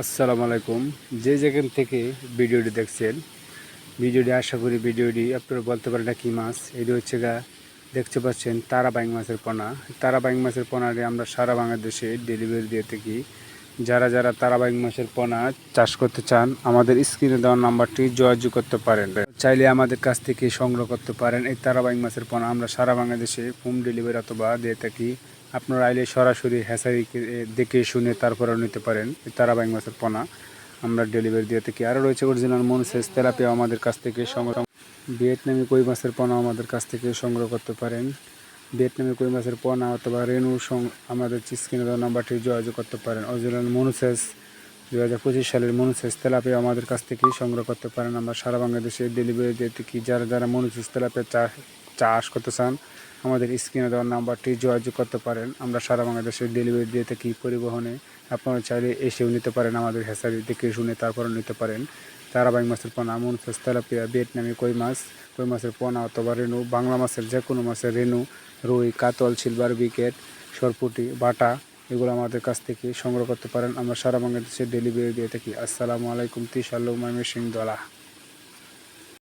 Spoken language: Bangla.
আসসালামু আলাইকুম। যে যেখান থেকে ভিডিওটি দেখছেন, ভিডিওটি আশা করি ভিডিওটি আপনারা বলতে পারেন কী মাছ? এটি হচ্ছে গা, দেখতে পাচ্ছেন তারা তারাবাইং মাছের পোনা। তারাবাইং মাছের পোনাটি আমরা সারা বাংলাদেশে ডেলিভারি দিয়ে থাকি। যারা যারা তারাবাইং মাছের পোনা চাষ করতে চান, আমাদের স্ক্রিনে দেওয়া নাম্বারটি যোগাযোগ করতে পারেন। চাইলে আমাদের কাছ থেকে সংগ্রহ করতে পারেন। এই তারা তারাবাইং মাছের পোনা আমরা সারা বাংলাদেশে হোম ডেলিভারি অথবা দিয়ে থাকি। আপনারা আইলে সরাসরি হ্যাসারি দেখে শুনে তারপরে নিতে পারেন। তারাবাইং মাছের পোনা আমরা ডেলিভারি দিয়ে থাকি। আরও রয়েছে অরিজিনাল মনসেস তেলাপিয়া আমাদের কাছ থেকে সংগ্রহ ভিয়েতনামি কই মাছের পোনা আমাদের কাছ থেকে সংগ্রহ করতে পারেন। ভিয়েতনামি কই মাছের পোনা অথবা রেনু সং- আমাদের স্ক্রিনে নাম্বারটি যোগাযোগ করতে পারেন। অরিজিনাল মনুসেস দু হাজার পঁচিশ সালের মনুসেস তেলাপিয়া আমাদের কাছ থেকেই সংগ্রহ করতে পারেন। আমরা সারা বাংলাদেশে ডেলিভারি দিয়ে থাকি। যারা যারা মনুসেস তেলাপিয়া চাষ চাষ করতে চান আমাদের স্ক্রিনে দেওয়ার নাম্বারটি যোগাযোগ করতে পারেন। আমরা সারা বাংলাদেশে ডেলিভারি দিয়ে থাকি পরিবহনে। আপনারা চাইলে এসেও নিতে পারেন আমাদের হেসারি দেখে শুনে তারপরে নিতে পারেন। তারাবাই মাছের পোনা, মনফেস, তেলাপিয়া, ভিয়েতনামি কই মাছ, কই মাছের পোনা অথবা রেনু বাংলা মাছের যে কোনো মাছের রেনু রুই, কাতল, সিলভার, বিকেট, সরপুটি, বাটা, এগুলো আমাদের কাছ থেকে সংগ্রহ করতে পারেন। আমরা সারা বাংলাদেশে ডেলিভারি দিয়ে থাকি। আসসালামু আলাইকুম তিশাল্লু ময়মনসিং দলা।